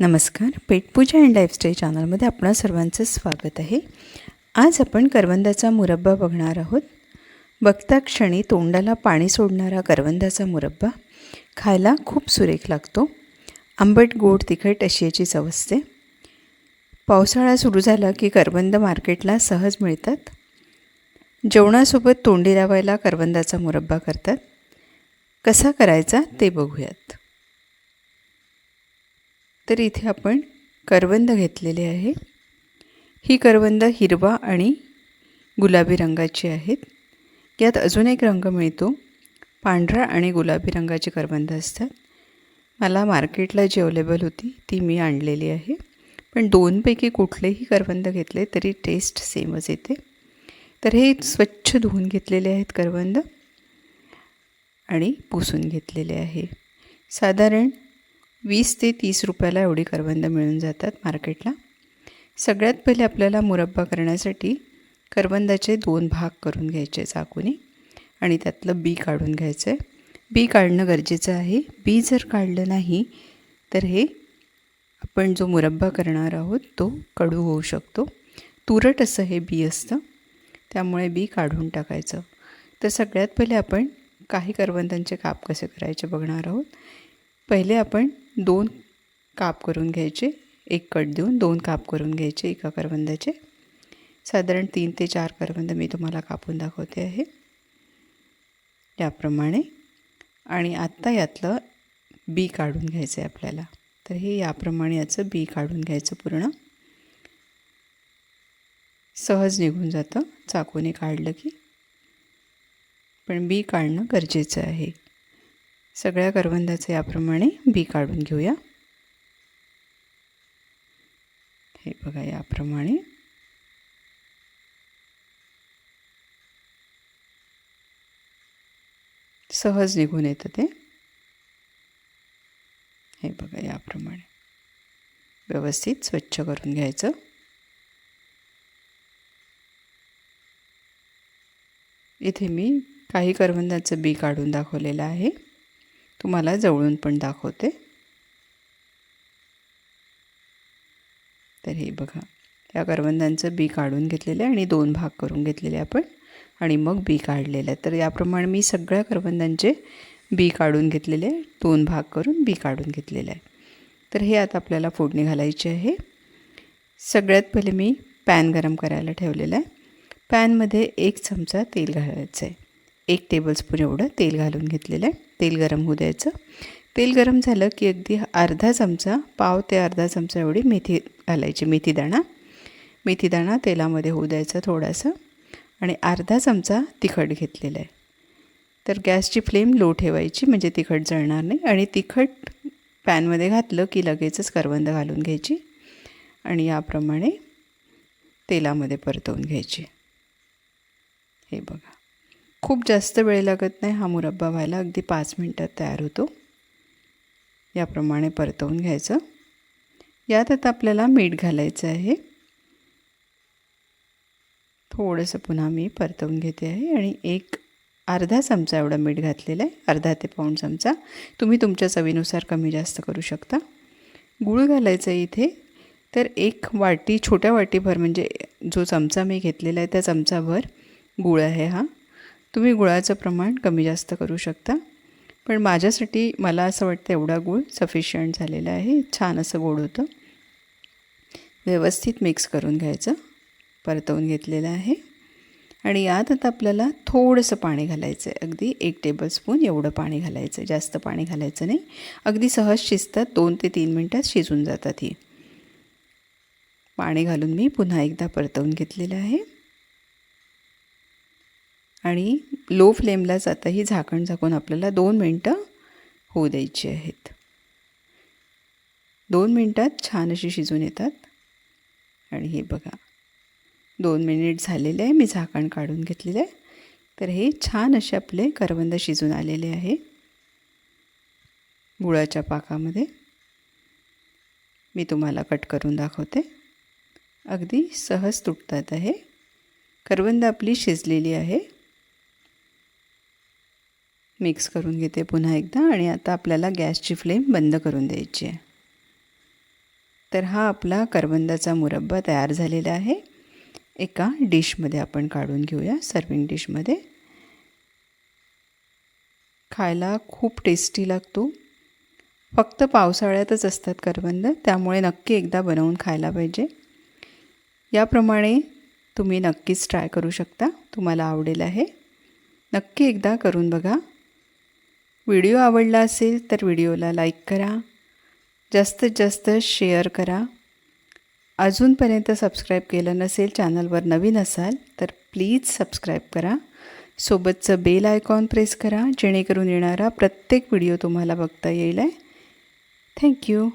नमस्कार पेटपूजा and lifestyle चॅनलमध्ये आपणा सर्वांचं स्वागत आहे. आज आपण करवंदाचा मुरब्बा बघणार आहोत. बघता क्षणी तोंडाला पाणी सोडणारा करवंदाचा मुरब्बा. खायला खूप सुरेख लागतो. आंबट गोड तिखट अशी याची चव असते. पावसाळा सुरू झाला की करवंद मार्केटला सहज मिळतात. जेवणासोबत तोंडी लावायला करवंदाचा मुरब्बा करतात. कसा करायचा ते बघूयात. तर इथे आपण करवंद घेतलेले आहे. ही करवंद हिरवा आणि गुलाबी रंगाची आहेत. यात अजून एक रंग मिळतो. पांढरा आणि गुलाबी रंगाची करवंद असतात. मला मार्केटला जी अवेलेबल होती ती मी आणलेली आहे. पण दोनपैकी कुठलेही करवंद घेतले तरी टेस्ट सेमच येते. तर हे स्वच्छ धुवून घेतलेले आहेत करवंद आणि पुसून घेतलेले आहे. साधारण वीस ते तीस रुपयाला एवढी करवंद मिळून जातात मार्केटला. सगळ्यात पहिले आपल्याला मुरब्बा करण्यासाठी करवंदाचे दोन भाग करून घ्यायचे चाकूने आणि त्यातलं बी काढून घ्यायचं आहे बी काढणं गरजेचं आहे. बी जर काढलं नाही तर हे आपण जो मुरब्बा करणार आहोत तो कडू होऊ शकतो. तुरट असं हे बी असतं. त्यामुळे बी काढून टाकायचं. तर सगळ्यात पहिले आपण काही करवंदांचे काप कसे करायचे बघणार आहोत. पहिले आपण दोन काप करून घ्यायचे एक कट देऊन दोन काप करून घ्यायचे एका करवंदाचे. साधारण तीन ते चार करवंद मी तुम्हाला कापून दाखवते आहे. याप्रमाणे आणि आत्ता यातलं बी काढून घ्यायचं आहे आपल्याला. तर हे याप्रमाणे याचं बी काढून घ्यायचं पूर्ण. सहज निघून जातं. चाकूने काढलं की. पण बी काढणं गरजेचं आहे. सगळ्या करवंदाचं याप्रमाणे बी काढून घेऊया. हे बघा याप्रमाणे. सहज निघून येतं ते. हे बघा याप्रमाणे. व्यवस्थित स्वच्छ करून घ्यायचं. इथे मी काही करवंदाचं बी काढून दाखवलेलं आहे. तुम्हाला जवळून पण दाखवते. तर हे बघा. या करवंदांचं बी काढून घेतलेलं आहे आणि दोन भाग करून घेतलेले आपण. आणि मग बी काढलेलं आहे. तर याप्रमाणे मी सगळ्या करवंदांचे बी काढून घेतलेले आहे. दोन भाग करून बी काढून घेतलेलं आहे. तर हे आता आपल्याला फोडणी घालायची आहे. सगळ्यात पहिले मी पॅन गरम करायला ठेवलेलं आहे. पॅनमध्ये एक चमचा तेल घालायचं आहे. एक टेबलस्पून एवढं तेल घालून घेतलेलं आहे. तेल गरम होऊ द्यायचं. तेल गरम झालं की अगदी अर्धा चमचा पाव ते अर्धा चमचा एवढी मेथी घालायची मेथीदाणा मेथीदाणा तेलामध्ये होऊ द्यायचा थोडासा आणि अर्धा चमचा तिखट घेतलेला आहे. तर गॅसची फ्लेम लो ठेवायची म्हणजे तिखट जळणार नाही आणि तिखट पॅनमध्ये घातलं की लगेचच करवंद घालून घ्यायची आणि याप्रमाणे तेलामध्ये परतवून घ्यायची. हे बघा. खूप जास्त वेळ लागत नाही हा मुरब्बा व्हायला. अगदी पाच मिनटात तयार होतो. याप्रमाणे परतवून घ्यायचं. यात आता आपल्याला मीठ घालायचं आहे. थोडंसं पुन्हा मी परतवून घेते आहे आणि एक अर्धा चमचा एवढा मीठ घातलेला आहे. अर्धा ते पाऊण चमचा. तुम्ही तुमच्या चवीनुसार कमी जास्त करू शकता. गूळ घालायचं आहे इथे. तर एक वाटी छोट्या वाटीभर म्हणजे जो चमचा मी घेतलेला आहे त्या चमचाभर गूळ आहे हा. तुम्ही गुळाचं प्रमाण कमी जास्त करू शकता. पण माझ्यासाठी मला असं वाटतं एवढा गूळ सफिशियंट झालेला आहे. छान असं गोड होतं. व्यवस्थित मिक्स करून घ्यायचं. परतवून घेतलेलं आहे. आणि यात आता आपल्याला थोडंसं पाणी घालायचं आहे अगदी एक टेबलस्पून एवढं पाणी घालायचं आहे जास्त पाणी घालायचं नाही. अगदी सहज शिजतात. दोन ते तीन मिनटात शिजून जातात ही. पाणी घालून मी पुन्हा एकदा परतवून घेतलेलं आहे. आणि लो फ्लेमलाच आता ही झाकण झाकून आपल्याला दोन मिनटं होऊ द्यायची आहेत. दोन मिनटात छान अशी शिजून येतात. आणि हे बघा दोन मिनिट झालेले आहे मी झाकण काढून घेतलेलं आहे. तर हे छान असे आपले करवंद शिजून आलेले आहे. गुळाच्या पाकामध्ये. मी तुम्हाला कट करून दाखवते. अगदी सहज तुटतात आहे. करवंद आपली शिजलेली आहे. मिक्स करून घेते पुन्हा एकदा आणि आता आपल्याला गॅसची फ्लेम बंद करून द्यायची आहे. तर हा आपला करवंदाचा मुरब्बा तयार झालेला आहे. एका डिशमध्ये आपण काढून घेऊया सर्विंग डिशमध्ये खायला खूप टेस्टी लागतो. फक्त पावसाळ्यातच असतात करवंद त्यामुळे नक्की एकदा बनवून खायला पाहिजे. याप्रमाणे तुम्ही नक्कीच ट्राय करू शकता तुम्हाला आवडेल आहे. नक्की एकदा करून बघा. व्हिडिओ आवडला असेल तर व्हिडिओला लाईक करा. जास्तीत जास्त शेअर करा. अजूनपर्यंत सबस्क्राईब केलं नसेल चॅनलवर नवीन असाल तर प्लीज सबस्क्राईब करा. सोबतचं बेल आयकॉन प्रेस करा जेणेकरून येणारा प्रत्येक व्हिडिओ तुम्हाला बघता येईल. आहे थँक्यू